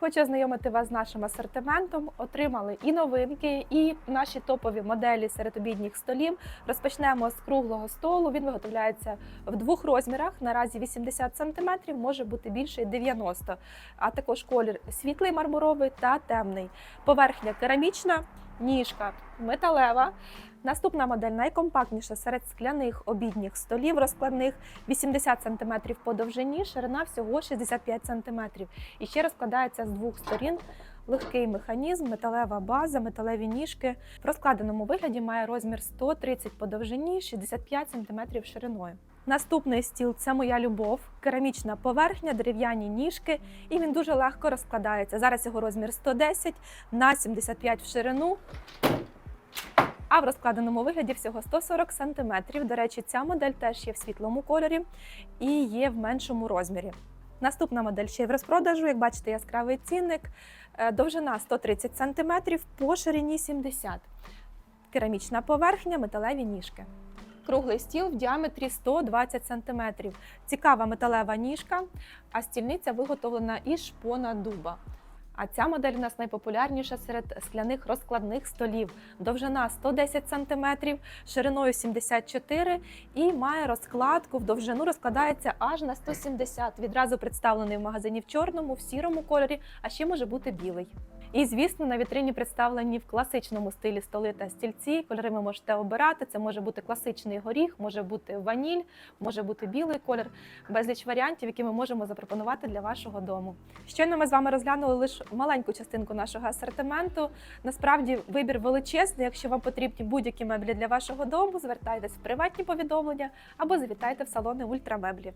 Хочу ознайомити вас з нашим асортиментом. Отримали і новинки, і наші топові моделі серед обідніх столів. Розпочнемо з круглого столу. Він виготовляється в двох розмірах. Наразі 80 см, може бути більше і 90 а також колір світлий мармуровий та темний. Поверхня керамічна, ніжка металева. Наступна модель найкомпактніша серед скляних обідніх столів розкладних 80 см по довжині, ширина всього 65 см. І ще розкладається з двох сторін. Легкий механізм, металева база, металеві ніжки. В розкладеному вигляді має розмір 130 по довжині, 65 см шириною. Наступний стіл це моя любов, керамічна поверхня, дерев'яні ніжки, і він дуже легко розкладається. Зараз його розмір 110 на 75 в ширину. А в розкладеному вигляді всього 140 см. До речі, ця модель теж є в світлому кольорі і є в меншому розмірі. Наступна модель ще й в розпродажу. Як бачите, яскравий цінник. Е, Довжина 130 см, по ширині 70 Керамічна поверхня, металеві ніжки. Круглий стіл в діаметрі 120 см. Цікава металева ніжка, а стільниця виготовлена із шпона дуба. А ця модель у нас найпопулярніша серед скляних розкладних столів. Довжина 110 см, шириною 74 і має розкладку в довжину розкладається аж на 170. Відразу представлений в магазині в чорному, в сірому кольорі, а ще може бути білий. І звісно, на вітрині представлені в класичному стилі столи та стільці. Кольори ви можете обирати. Це може бути класичний горіх, може бути ваніль, може бути білий колір, безліч варіантів, які ми можемо запропонувати для вашого дому. Щойно ми з вами розглянули лише маленьку частинку нашого асортименту. Насправді вибір величезний. Якщо вам потрібні будь-які меблі для вашого дому, звертайтесь в приватні повідомлення або завітайте в салони ультрамеблі.